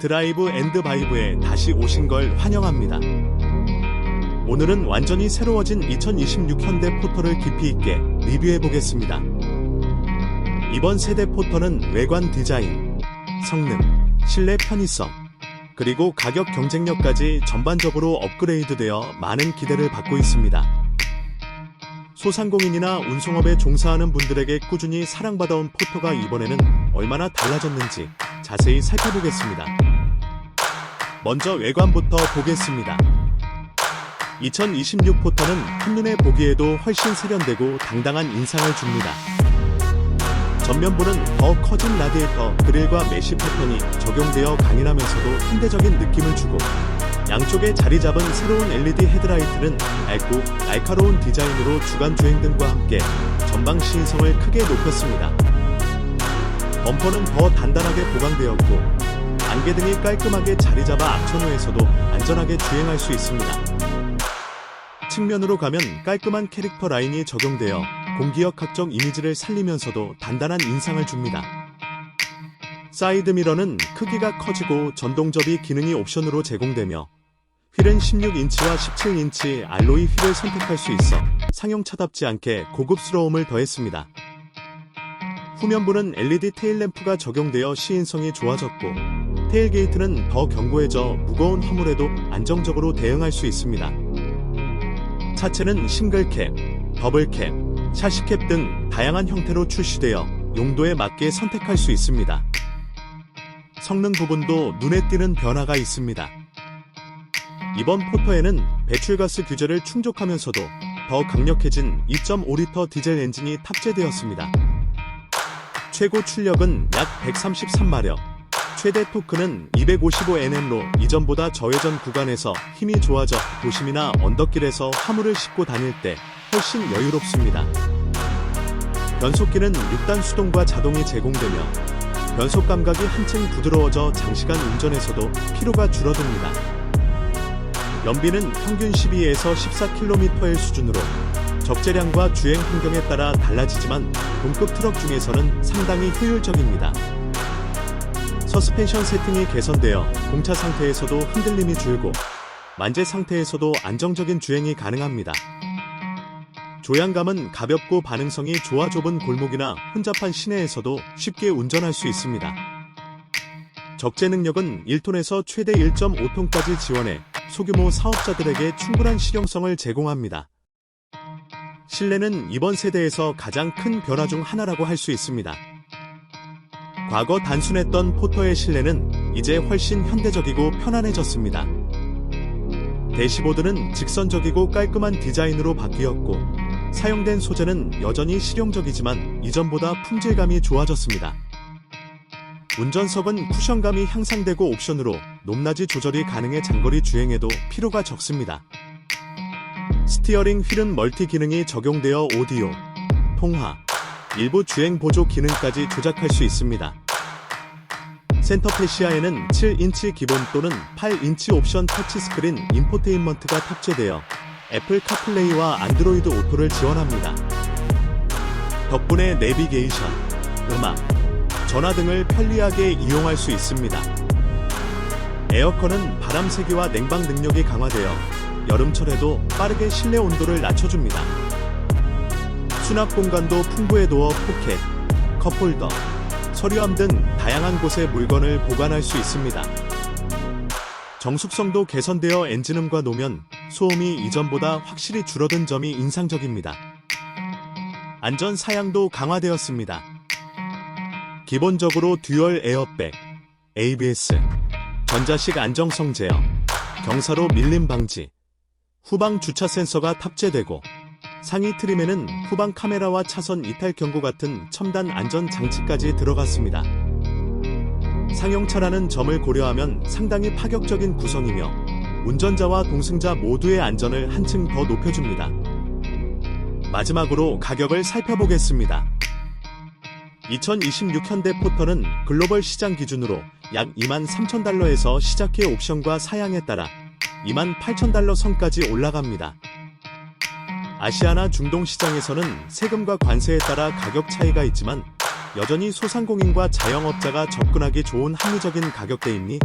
드라이브 앤드 바이브에 다시 오신 걸 환영합니다. 오늘은 완전히 새로워진 2026 현대 포터를 깊이 있게 리뷰해 보겠습니다. 이번 세대 포터는 외관 디자인, 성능, 실내 편의성, 그리고 가격 경쟁력까지 전반적으로 업그레이드되어 많은 기대를 받고 있습니다. 소상공인이나 운송업에 종사하는 분들에게 꾸준히 사랑받아온 포토가 이번에는 얼마나 달라졌는지 자세히 살펴보겠습니다. 먼저 외관부터 보겠습니다. 2026 포터는 한눈에 보기에도 훨씬 세련되고 당당한 인상을 줍니다. 전면부는 더 커진 라디에이터 그릴과 메쉬 패턴이 적용되어 강인하면서도 현대적인 느낌을 주고 양쪽에 자리 잡은 새로운 LED 헤드라이트는 얇고 날카로운 디자인으로 주간 주행 등과 함께 전방 시인성을 크게 높였습니다. 범퍼는 더 단단하게 보강되었고 안개 등이 깔끔하게 자리 잡아 앞천후에서도 안전하게 주행할 수 있습니다. 측면으로 가면 깔끔한 캐릭터 라인이 적용되어 공기역학적 이미지를 살리면서도 단단한 인상을 줍니다. 사이드 미러는 크기가 커지고 전동접이 기능이 옵션으로 제공되며 휠은 16인치와 17인치 알로이 휠을 선택할 수 있어 상용차답지 않게 고급스러움을 더했습니다. 후면부는 LED 테일램프가 적용되어 시인성이 좋아졌고 테일게이트는 더 견고해져 무거운 화물에도 안정적으로 대응할 수 있습니다. 차체는 싱글캡, 더블캡, 샤시캡 등 다양한 형태로 출시되어 용도에 맞게 선택할 수 있습니다. 성능 부분도 눈에 띄는 변화가 있습니다. 이번 포터에는 배출가스 규제를 충족하면서도 더 강력해진 2.5리터 디젤 엔진이 탑재되었습니다. 최고 출력은 약 133마력, 최대 토크는 255Nm로 이전보다 저회전 구간에서 힘이 좋아져 도심이나 언덕길에서 화물을 싣고 다닐 때 훨씬 여유롭습니다. 변속기는 6단 수동과 자동이 제공되며 변속 감각이 한층 부드러워져 장시간 운전에서도 피로가 줄어듭니다. 연비는 평균 12에서 14km의 수준으로 적재량과 주행 환경에 따라 달라지지만 동급 트럭 중에서는 상당히 효율적입니다. 서스펜션 세팅이 개선되어 공차 상태에서도 흔들림이 줄고 만재 상태에서도 안정적인 주행이 가능합니다. 조향감은 가볍고 반응성이 좋아 좁은 골목이나 혼잡한 시내에서도 쉽게 운전할 수 있습니다. 적재 능력은 1톤에서 최대 1.5톤까지 지원해 소규모 사업자들에게 충분한 실용성을 제공합니다. 실내는 이번 세대에서 가장 큰 변화 중 하나라고 할 수 있습니다. 과거 단순했던 포터의 실내는 이제 훨씬 현대적이고 편안해졌습니다. 대시보드는 직선적이고 깔끔한 디자인으로 바뀌었고, 사용된 소재는 여전히 실용적이지만 이전보다 품질감이 좋아졌습니다. 운전석은 쿠션감이 향상되고 옵션으로 높낮이 조절이 가능해 장거리 주행에도 피로가 적습니다. 스티어링 휠은 멀티 기능이 적용되어 오디오, 통화, 일부 주행 보조 기능까지 조작할 수 있습니다. 센터 페시아에는 7인치 기본 또는 8인치 옵션 터치스크린 인포테인먼트가 탑재되어 애플 카플레이와 안드로이드 오토를 지원합니다. 덕분에 내비게이션, 음악, 전화 등을 편리하게 이용할 수 있습니다. 에어컨은 바람 세기와 냉방 능력이 강화되어 여름철에도 빠르게 실내 온도를 낮춰줍니다. 수납 공간도 풍부해 두어 포켓, 컵홀더, 서류함 등 다양한 곳에 물건을 보관할 수 있습니다. 정숙성도 개선되어 엔진음과 노면, 소음이 이전보다 확실히 줄어든 점이 인상적입니다. 안전 사양도 강화되었습니다. 기본적으로 듀얼 에어백, ABS, 전자식 안정성 제어, 경사로 밀림 방지, 후방 주차 센서가 탑재되고 상위 트림에는 후방 카메라와 차선 이탈 경고 같은 첨단 안전 장치까지 들어갔습니다. 상용차라는 점을 고려하면 상당히 파격적인 구성이며 운전자와 동승자 모두의 안전을 한층 더 높여줍니다. 마지막으로 가격을 살펴보겠습니다. 2026 현대 포터는 글로벌 시장 기준으로 약 2만 3천 달러에서 시작해 옵션과 사양에 따라 2만 8천 달러 선까지 올라갑니다. 아시아나 중동 시장에서는 세금과 관세에 따라 가격 차이가 있지만 여전히 소상공인과 자영업자가 접근하기 좋은 합리적인 가격대이니